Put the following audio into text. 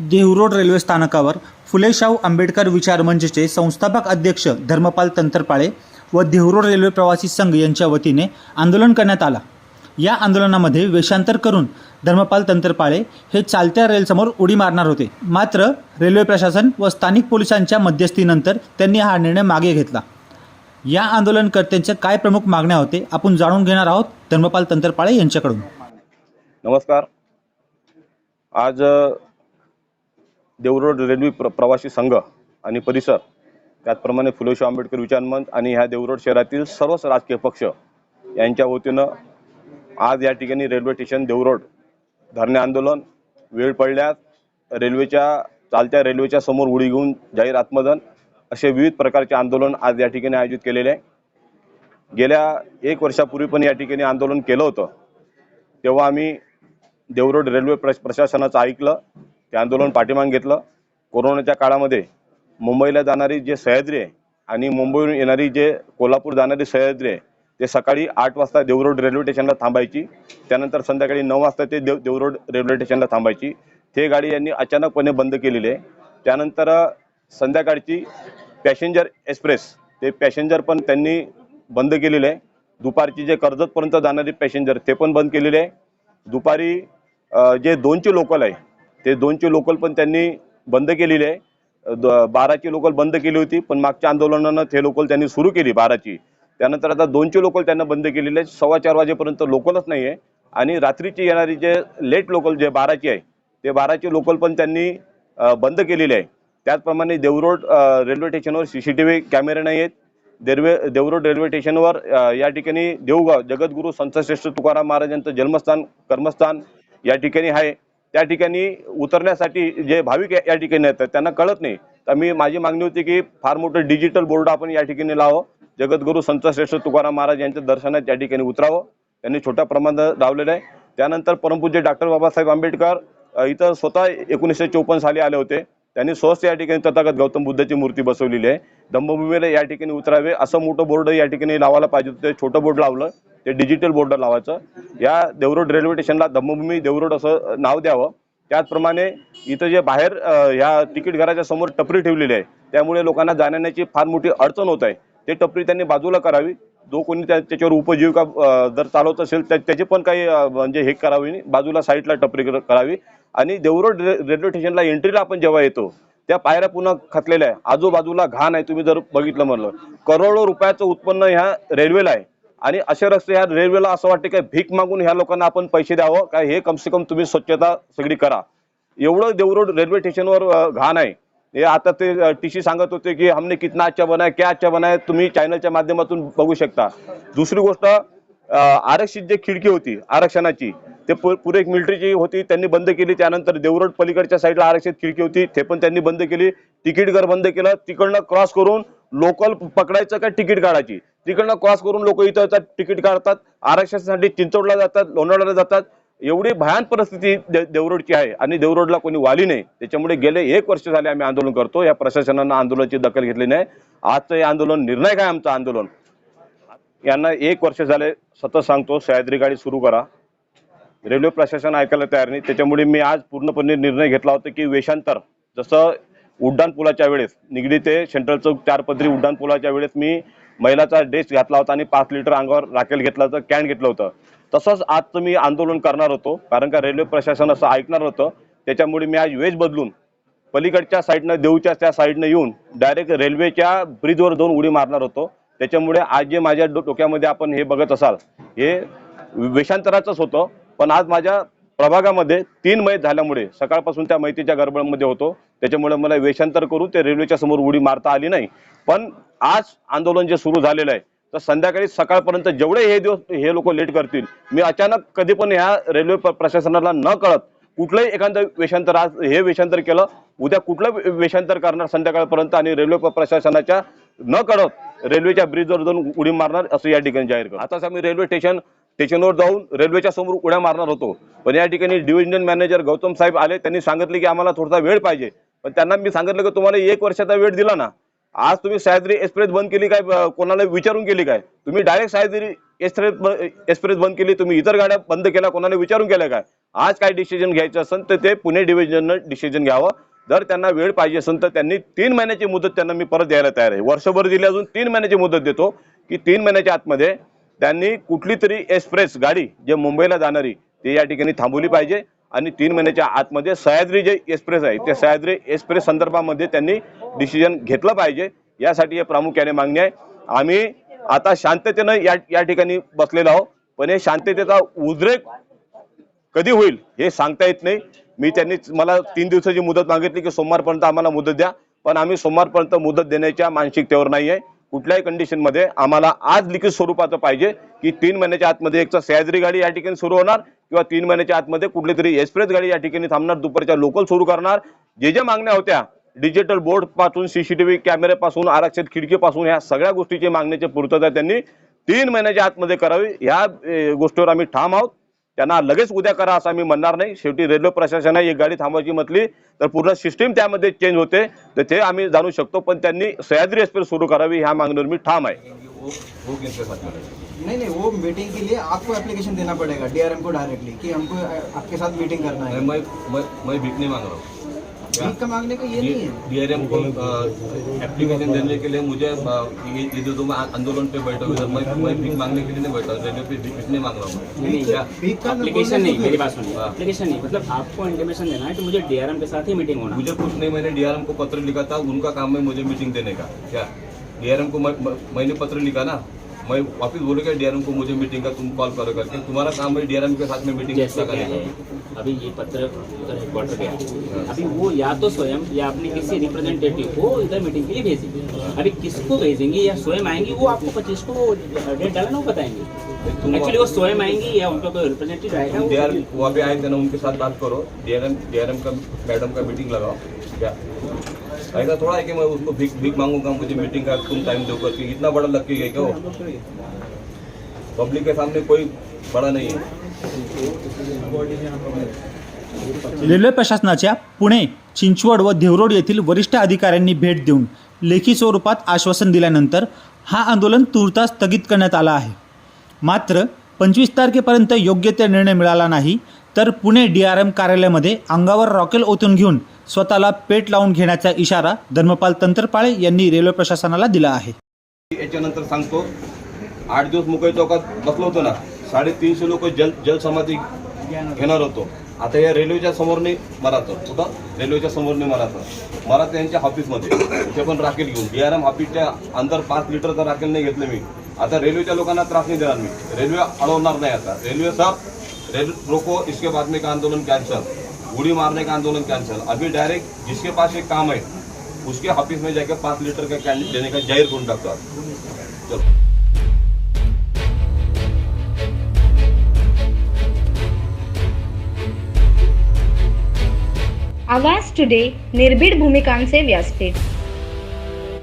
Dehuroad railway स्थानकावर फुले शाहू आंबेडकर विचार मंचचे संस्थापक अध्यक्ष धर्मपाल तंत्रपाळे व देहरोड रेल्वे प्रवासी संघ यांच्या वतीने आंदोलन करण्यात आला. या आंदोलनामध्ये वेषांतर करून धर्मपाल तंत्रपाळे हे चालत्या रेलसमोर उडी मारणार होते. मात्र रेल्वे प्रशासन व स्थानिक पोलिसांच्या मध्यस्थीनंतर त्यांनी हा निर्णय मागे घेतला. या आंदोलनकर्त्यांच्या काय प्रमुख मागण्या होते आपण जाणून घेणार आहोत धर्मपाल तंत्रपाळे यांच्याकडून. नमस्कार. आज देवरोड रेल्वे प्र प्रवासी संघ आणि परिसर त्याचप्रमाणे फुलेशाह आंबेडकर विचारमंच आणि ह्या देवरोड शहरातील सर्वच राजकीय पक्ष यांच्या वतीनं आज या ठिकाणी रेल्वे स्टेशन देवरोड धरणे आंदोलन वेळ पडल्यास रेल्वेच्या चालत्या रेल्वेच्या समोर उडी घेऊन जाहीर आत्मदन असे विविध प्रकारचे आंदोलन आज या ठिकाणी आयोजित केलेले आहे. गेल्या एक वर्षापूर्वी पण या ठिकाणी आंदोलन केलं होतं. तेव्हा आम्ही देवरोड रेल्वे प्र प्रशासनाचं ऐकलं. ते आंदोलन पाठीमागे घेतलं. कोरोनाच्या काळामध्ये मुंबईला जाणारी जे सह्याद्री आहे आणि मुंबईहून येणारी जे कोल्हापूर जाणारी सह्याद्री आहे ते सकाळी आठ वाजता देवरोड रेल्वे स्टेशनला थांबायची. त्यानंतर संध्याकाळी नऊ वाजता ते देव देवरोड रेल्वे स्टेशनला थांबायची. ते गाडी यांनी अचानकपणे बंद केलेली आहे. त्यानंतर संध्याकाळची पॅसेंजर एक्सप्रेस ते पॅसेंजर पण त्यांनी बंद केलेले आहे. दुपारची जे कर्जतपर्यंत जाणारी पॅसेंजर ते पण बंद केलेले आहे. दुपारी जे दोनचे लोकल आहे ते दोनचे लोकल पण त्यांनी बंद केलेली आहे. द- बाराची लोकल बंद केली होती पण मागच्या आंदोलनानं ते लोकल त्यांनी सुरू केली बाराची. त्यानंतर आता दोनचे लोकल त्यांना बंद केलेले आहे सव्वा चार वाजेपर्यंत लोकलच नाही आहे. आणि रात्रीची येणारी जे लेट लोकल जे बाराची आहे ते बाराची लोकल पण त्यांनी बंद केलेली आहे. त्याचप्रमाणे देवरोड रेल्वे स्टेशनवर सी सी टी व्ही कॅमेरे नाही आहेत. देरवे देवरोड रेल्वे स्टेशनवर या ठिकाणी देवगाव जगद्गुरू संतश्रेष्ठ तुकाराम महाराजांचं जन्मस्थान कर्मस्थान या ठिकाणी आहे. त्या ठिकाणी उतरण्यासाठी जे भाविक या ठिकाणी येतात त्यांना कळत नाही. तर मी माझी मागणी होती की फार मोठं डिजिटल बोर्ड आपण या ठिकाणी लावं जगद्गुरू संतश्रेष्ठ तुकाराम महाराज यांच्या दर्शनात या ठिकाणी उतरावं. त्यांनी छोट्या प्रमाणात लावलेलं आहे. त्यानंतर परमपूज्य डॉक्टर बाबासाहेब आंबेडकर इथं स्वतः एकोणीसशे चोपन्न साली आले होते. त्यांनी स्वस्त या ठिकाणी तथागत गौतम बुद्धाची मूर्ती बसवलेली आहे. दंभभूमीला या ठिकाणी उतरावे असं मोठं बोर्ड या ठिकाणी लावायला पाहिजे होतं. ते छोटं बोर्ड लावलं. ते डिजिटल बोर्ड लावायचं. या देवरोड रेल्वे स्टेशनला धम्मभूमी देवरोड असं नाव द्यावं. त्याचप्रमाणे इथं जे बाहेर ह्या तिकीट घराच्या समोर टपरी ठेवलेली आहे. त्यामुळे लोकांना जाण्याची फार मोठी अडचण होत आहे. ते टपरी त्यांनी बाजूला करावी. जो कोणी त्या त्याच्यावर उपजीविका जर चालवत असेल त्या त्याची पण काही म्हणजे हे करावी बाजूला साईडला टपरी करावी. आणि देवरोड रे- रेल्वे स्टेशनला एंट्रीला आपण जेव्हा येतो त्या पायऱ्या पुन्हा खचलेल्या आहे. आजूबाजूला घाण आहे. तुम्ही जर बघितलं म्हणलं करोडो रुपयाचं उत्पन्न ह्या रेल्वेला आहे. आणि असे रस्ते ह्या रेल्वेला असं वाटतं की भीक मागून ह्या लोकांना आपण पैसे द्यावं. काय हे कम से कम तुम्ही स्वच्छता सगळी करा. एवढं देवरोड रेल्वे स्टेशनवर घाण आहे. हे आता ते टी सी सांगत होते की हमने कितना अच्छा बनाय क्या अच्छा बनाय तुम्ही चॅनलच्या माध्यमातून बघू शकता. दुसरी गोष्ट आरक्षित जे खिडकी होती आरक्षणाची ते पुरे एक मिलिटरीची होती त्यांनी बंद केली. त्यानंतर देवरोड पलीकडच्या साईडला आरक्षित खिडकी होती ते पण त्यांनी बंद केली. तिकीट घर बंद केलं तिकडनं क्रॉस करून लोकल पकडायचं का तिकीट काढायची? तिकडनं क्रॉस करून लोक इथं येतात तिकीट काढतात आरक्षणासाठी चिंचवडला जातात लोणावळ्याला जातात. एवढी भयान परिस्थिती दे- देवरोडची आहे आणि देवरोडला कोणी वाली नाही. त्याच्यामुळे गेले एक वर्ष झाले आम्ही आंदोलन करतो. या प्रशासनानं आंदोलनाची दखल घेतली नाही. आजचं हे आंदोलन निर्णय काय आमचं आंदोलन? यांना एक वर्ष झाले सतत सांगतो सह्याद्री गाडी सुरू करा. रेल्वे प्रशासन ऐकायला तयार नाही. त्याच्यामुळे मी आज पूर्णपणे निर्णय घेतला होता की वेषांतर जसं उड्डाण पुलाच्या वेळेस निगडी ते सेंट्रल चौक चार पदरी उड्डाणपुलाच्या वेळेस मी महिलाचा ड्रेस घातला होता आणि पाच लिटर अंगावर राखेल घेतला होतं कॅन घेतलं होतं. तसंच आज मी आंदोलन करणार होतो कारण का रेल्वे प्रशासन असं ऐकणार होतं. त्याच्यामुळे मी आज वेश बदलून पलीकडच्या साईडनं देऊच्या त्या साईडनं येऊन डायरेक्ट रेल्वेच्या ब्रिजवर जाऊन उडी मारणार होतो. त्याच्यामुळे आज जे माझ्या डो- डोक्यामध्ये आपण हे बघत असाल हे वेषांतराचंच होतं. पण आज माझ्या प्रभागामध्ये तीन मैत झाल्यामुळे सकाळपासून त्या मैतीच्या गडबडमध्ये होतो. त्याच्यामुळे मला वेषांतर करून ते रेल्वेच्या समोर उडी मारता आली नाही. पण आज आंदोलन जे सुरू झालेलं आहे तर संध्याकाळी सकाळपर्यंत जेवढे हे दिवस हे लोक लेट करतील मी अचानक कधी पण ह्या रेल्वे प्रशासनाला न कळत कुठलंही एखादं वेषांतर आज हे वेषांतर केलं उद्या कुठलं वेषांतर करणार संध्याकाळपर्यंत आणि रेल्वे प्रशासनाच्या न कळत रेल्वेच्या ब्रिजवर जाऊन उडी मारणार असं या ठिकाणी जाहीर करतो. आताच आम्ही रेल्वे स्टेशन स्टेशनवर जाऊन रेल्वेच्या समोर उड्या मारणार होतो. पण या ठिकाणी डिव्हिजन मॅनेजर गौतम साहेब आले. त्यांनी सांगितले की आम्हाला थोडासा वेळ पाहिजे. पण त्यांना मी सांगितलं की तुम्हाला एक वर्षाचा वेळ दिला ना. आज तुम्ही सह्याद्री एक्सप्रेस बंद केली काय? कोणाला विचारून केली काय? तुम्ही डायरेक्ट सह्याद्री एक्सप्रेस एक्सप्रेस बंद केली. तुम्ही इतर गाड्या बंद केल्या. कोणाला विचारून केल्या काय? आज काय डिसिजन घ्यायचं असेल तर ते पुणे डिव्हिजननं डिसिजन घ्यावं. जर त्यांना वेळ पाहिजे असेल तर त्यांनी तीन महिन्याची मुदत त्यांना मी परत द्यायला तयार आहे. वर्षभर दिली अजून तीन महिन्याची मुदत देतो की तीन महिन्याच्या आतमध्ये त्यांनी कुठली तरी एक्सप्रेस गाडी जे मुंबईला जाणारी ती या ठिकाणी थांबवली पाहिजे. आणि तीन महिन्याच्या आतमध्ये सह्याद्री जे एक्सप्रेस आहे त्या सह्याद्री एक्सप्रेस संदर्भामध्ये त्यांनी डिसिजन घेतलं पाहिजे. यासाठी हे प्रामुख्याने मागणी आहे. आम्ही आता शांततेनं या या ठिकाणी बसलेलो आहोत. पण हे शांततेचा उद्रेक कधी होईल हे सांगता येत नाही. मी त्यांनी मला तीन दिवसाची मुदत मागितली की सोमवारपर्यंत आम्हाला मुदत द्या. पण आम्ही सोमवारपर्यंत मुदत देण्याच्या मानसिकतेवर नाही आहे कुठल्याही कंडिशनमध्ये आम्हाला आज लिखित स्वरूपाचं पाहिजे की तीन महिन्याच्या आतमध्ये एक तर सह्याद्री गाडी या ठिकाणी सुरू होणार किंवा तीन महिन्याच्या आतमध्ये कुठली तरी एक्सप्रेस गाडी या ठिकाणी थांबणार दुपारच्या लोकल सुरू करणार. जे ज्या मागण्या होत्या डिजिटल बोर्डपासून सीसीटीव्ही कॅमेऱ्यापासून आरक्षित खिडकीपासून ह्या सगळ्या गोष्टीची मागण्याची पूर्तता त्यांनी तीन महिन्याच्या आतमध्ये करावी. ह्या गोष्टीवर आम्ही ठाम आहोत. त्यांना लगेच उद्या करा असं आम्ही म्हणणार नाही. शेवटी रेल्वे प्रशासनाने एक गाडी थांबवायची म्हटली तर पूर्ण सिस्टीम त्यामध्ये चेंज होते. तर ते आम्ही जाणू शकतो पण त्यांनी सह्याद्री एक्सप्रेस सुरू करावी ह्या मागणीवर मी ठाम आहे. नहीं नहीं वो मीटिंग के लिए आपको एप्लीकेशन देना पड़ेगा डीआरएम को डायरेक्टली कि हमको आपके साथ मीटिंग करना है। मैं मैं मैं मैं भीख नहीं मांग रहा हूँ। भीख का मांगने का ये नहीं है। डीआरएम को एप्लीकेशन देने के लिए मुझे ये जो मैं आंदोलन पे बैठा हूँ मैं मैं भीख मांगने के लिए नहीं बैठा रेलवे पे भीख नहीं मांग रहा हूँ। भीख का एप्लीकेशन नहीं मेरी बात सुनिए। हाँ। एप्लीकेशन नहीं मतलब आपको इंटीमेशन देना है कि मुझे डीआरएम के साथ ही मीटिंग होना मुझे कुछ नहीं मैंने डीआरएम को पत्र लिखा था उनका काम है मुझे मीटिंग देने का। क्या? डीआरएम को मैंने पत्र लिखा ना? मैं वापस बोलूँगा डीआरएम को मुझे मीटिंग का तुम कॉल करो करके। तुम्हारा काम है डीआरएम के साथ में मीटिंग जैसे क्या है अभी ये पत्र उधर हेडक्वार्टर गया अभी वो या तो स्वयं या अपने किसी रिप्रेजेंटेटिव को इधर मीटिंग के लिए भेजेंगे। अभी किसको भेजेंगे या स्वयं आएँगे वो आपको पच्चीस को डेट डाला ना वो बताएँगे। एक्चुअली वो स्वयं आएँगी या उनका कोई रिप्रेजेंटेटिव आएगा वो पे आए थे ना उनके साथ बात करो। डीआरएम डीआरएम का मैडम का मीटिंग लगाओ। क्या? ऐसा थोड़ा है कि मैं उसको भीख भीख मांगूंगा मुझे मीटिंग का तुम टाइम दो करके इतना बड़ा लग के गए क्या? पब्लिक के सामने कोई बड़ा नहीं है। रेल्वे प्रशासनाच्या पुणे चिंचवड व देवरोड येथील वरिष्ठ अधिकाऱ्यांनी भेट देऊन लेखी स्वरूपात आश्वासन दिल्यानंतर हा आंदोलन तुर्तास स्थगित करण्यात आला आहे. मात्र पंचवीस तारखेपर्यंत योग्य ते निर्णय मिळाला नाही तर पुणे डी आर एम कार्यालयामध्ये अंगावर रॉकेल ओतून घेऊन स्वतःला पेट लावून घेण्याचा इशारा धर्मपाल तंत्रपाळे यांनी रेल्वे प्रशासनाला दिला आहे. याच्यानंतर सांगतो आठ दिवस मुंबई चौकात बसलो होतो ना साडेतीनशे लोक जल जलसमाधी घेणार होतो. आता या रेल्वेच्या समोरने मराचं होता रेल्वेच्या समोरने मराठा. मराठा यांच्या ऑफिसमध्ये ते पण राखेल घेऊन. डी आर एम ऑफिसच्या अंदर पाच लिटरचं राखेल नाही घेतलं मी. आता रेल्वेच्या लोकांना त्रास नाही देणार मी. रेल्वे अडवणार नाही आता. रेल्वे सब रेल रोको इसके बाद में का आंदोलन कॅन्सल उड़ी मारने का आंदोलन कैंसिल अभी डायरेक्ट जिसके पास एक काम है, उसके ऑफ़िस में जाकर पाँच लीटर का कैंडल देने का ज़ाहिर गुण डॉक्टर चलो। आवाज़ टुडे निर्भीड भूमिकांचे व्यासपीठ।